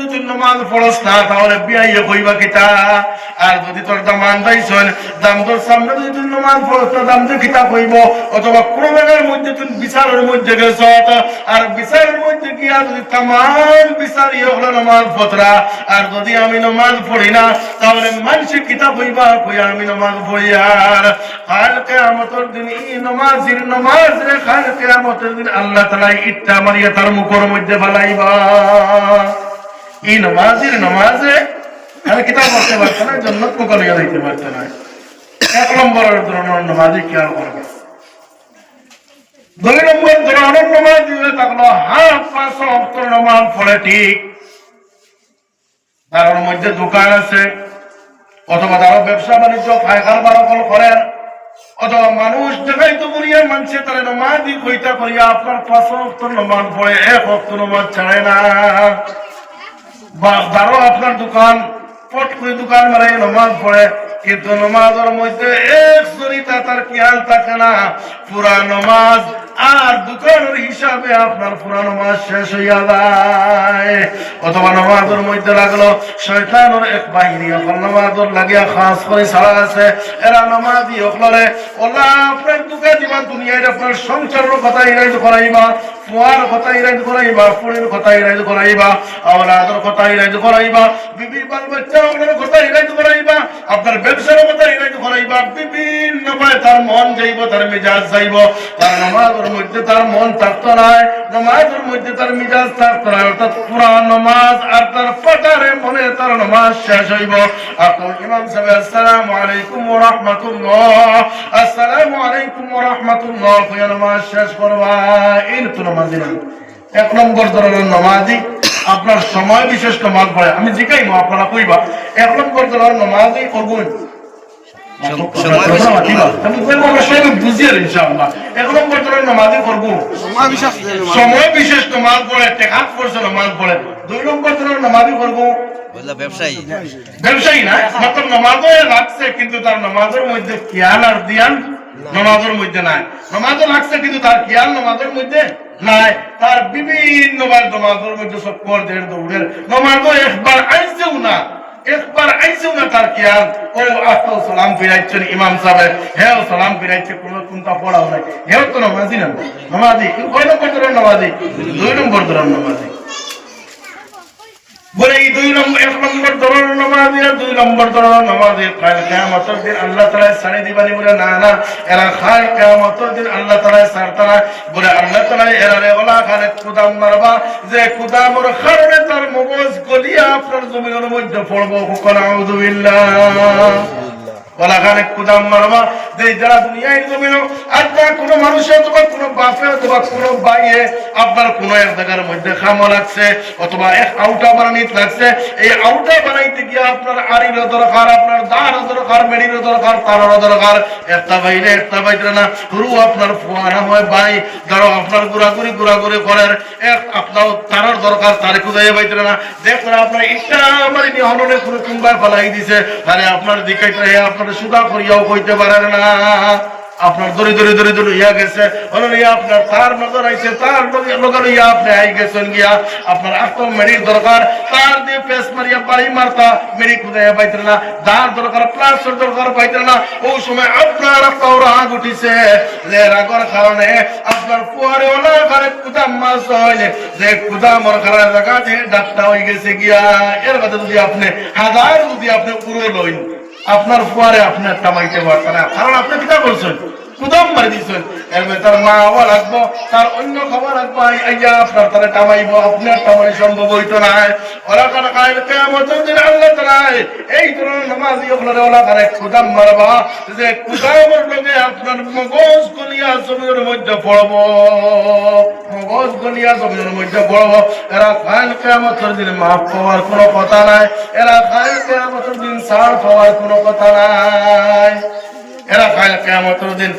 যদি তাহলে কইবা কিতা আর যদি তোর দামান দাইছন দাম তোর সামনে যদি তুই নামাজ পড়স না, দাম তো কিতা কইব? অথবা জায়গার মধ্যে তুই বিচারের মধ্যে গেছ আর বিচারের মধ্যে গিয়া যদি তামাম বিচার ইয়ে হলো নামাজ পড়া, আর যদি আমি নামাজ পড়ি না, তাহলে মানুষের কিতাব হইবা কইয়া আমি নামাজ পড়ি আর? কিয়ামতের দিন নামাজ রে কিয়ামতের দিন আল্লাহ ইট্টা মারিয়া তার মুখের মধ্যে ফালাইবা। এই নামাজের নামাজে আর কিতাব পড়তে পারছে না, জন্নত মুখে দিতে না। এক নম্বরের ধরনের নামাজে করবে দুই নম্বর ধরনের নামাজ দিলে থাকল হাফ পাঁচ অক্টর নামাজ পড়ে ঠিক। তার মধ্যে দোকান আছে, অথবা তারা ব্যবসা বাণিজ্য পায়খার বারকল করেন, অথবা মানুষ দেখাই তো বলিয়া মানছে তারা নমাজ দি কইতা করিয়া আপনার পাঁচ অক্টর নমাজ পড়ে এক অক্ট নমাজ ছাড়ে না। বা তারও আপনার দোকান, পট করে দোকান মারে, নমাজ পড়ে, কিন্তু নমাজের মধ্যে এক সরিতা তার খেয়াল থাকে না। পুরা নমাজ আর দোকানের হিসাবে আপনার পুরা নমাজ শেষ হইয়া যায়। অথবা নমাজের মধ্যে লাগল, শয়তানের এক বাহিনী অকল নমাজের লাগিয়া খাস করে ছাড়া আছে। এরা নমাজি অকলরে ওলা আপনার দিবা, দুনিয়ায় আপনার কথা ইরাইজ করাইবা কথা ইরাইজ করাইবা, ফুলের কথা ইরাইজ করাইবা, আওলাদের কথা ইরাইজ করাইবা বিবি বাল বাচ্চা কথা আপনার ব্যবসার কথা করাইবা বিভিন্ন ভাবে তার মন যাইব, তার মেজাজ যাইব। তার নামাজের মধ্যে তার মন থাকতো নাই নামাজের মধ্যে তার মেজাজ থাকতো নাই অর্থাৎ পুরা নামাজ আর তার পটারে মনে তার নামাজ শেষ হইব। আপনার ইমাম সাহেব, আসসালামু আলাইকুম ওয়া রাহমাতুল্লাহ, আসসালামু আলাইকুম ওয়া নামাজ শেষ করবা। এই তো নামাজি এক নম্বর ধরনের নামাজি আপনার সময় বিশেষ নামাজ পড়ে। আমি জিকাইব আপনারা কইবা এক নম্বর ধরনের নামাজি করবেন। সময় বিশেষ নামাজ পড়ে। টেকাত পড়ছে নামাজ পড়ে দুই নম্বর ধরনের নামাজি করব। ব্যবসায়ী। ব্যবসায়ী না মাত্র নামাজও লাগছে কিন্তু তার নামাজের মধ্যে খেয়াল আর দিয়ান নামাজের মধ্যে নাই। নামাজও লাগছে কিন্তু তার খেয়াল নামাজের মধ্যে নাই, তার বিভিন্ন বার নমাজের মধ্যে সব দৌড়ের নমাজও একবার আইসেও না, একবার আইছেও না তার খেয়াল ও আসল সালাম ফিরাইছেন ইমাম সাহেব। হেও সালাম ফিরাইছে, কোনো কোনটা পড়াও নাই। হেও তো নমাজি না। নমাজি, কয় নম্বর ধরেন নমাজি? দুই নম্বর ধরেন নামাজি। বলে এই দুই নম্বর, এক নম্বর ধরনের নামাজি দুই নম্বর ধরনের নামাজি। কাল কিয়ামতের দিন আল্লাহ তাআলা ছাড়ি দিবানি বলে, না না, এরা খায় কিয়ামতের দিন আল্লাহ তাআলা ছাড়তারা বলে আল্লাহ তাআলা এরারে ওলা খানে কুদাম মারবা, যে কুদামর কারণে তার মগজ গলিয়া আপনার জমিনের মধ্যে পড়ব। কোন আউযু খালে কুদাম মারবা যে যারা দুনিয়ায় জমিন তা কোনো মানুষের অথবা কোনো বাপে অথবা বাইয়ে আপনার এক জায়গার মধ্যে খামো লাগছে, অথবা এক আউটা বানানিত লাগছে। এই আউটা বানাইতে গিয়ে আপনার দরকার আপনার দরকার দরকার দরকার। একটা বাইরে একটা বাইরে না। রু আপনার ফোয়ারা হয় বাই, ধরো আপনার এক আপনার দরকার, তারে না। আপনার আমার কোনো দিছে, তাহলে আপনার দিকে আপনার সুদা করিয়াও কইতে পারেন না। আপনার দড়ি দড়ি দড়ি দড়ি ইয়া গেছে। আপনার তার নজর আইছে, তার নজর ইয়া আপনি আই গেছেন গিয়া। আপনার আকল মেরির দরকার। তার দিয়ে পেস মারিয়া বাড়ি মারতা, মেরি খুদাইয়া পাইতে না। দাঁড় দরকার, প্লাস্টার দরকার পাইতে না। ওই সময় আপনার একটা রাগ উঠিছে। যে রাগর কারণে আপনার ওলা ঘরে কুদাম মাছ হয় যে কুদামর ঘরের জায়গা যে ডাক্তার হয়ে গেছে গিয়া। এর কথা যদি আপনি হাজার যদি আপনি পুরো লইন আপনার ফুয়ারে আপনার টামাইতে পারতেন কারণ আপনি কিটা করছেন কুদম মারি দিছেন এর মধ্যে তার মা হওয়া লাগবো, তার অন্য খবর রাখব আইয়া আপনার তারা টামাইব আপনার টামাই সম্ভব হইতো না ওরা কায় কেমন আল্লাহ এই ধরনের কুদাম মারবা, যে আপনার মগজ গলিয়া জমির মধ্যে পড়ব। মগজ গলিয়া জমির মধ্যে পড়ব। এরা কেমতের দিন মাফ পাওয়ার কোনো কথা নাই। এরা কাল কেমতের দিন ছাড় পাওয়ার কোনো কথা নাই। এরা কাল কেমতের দিন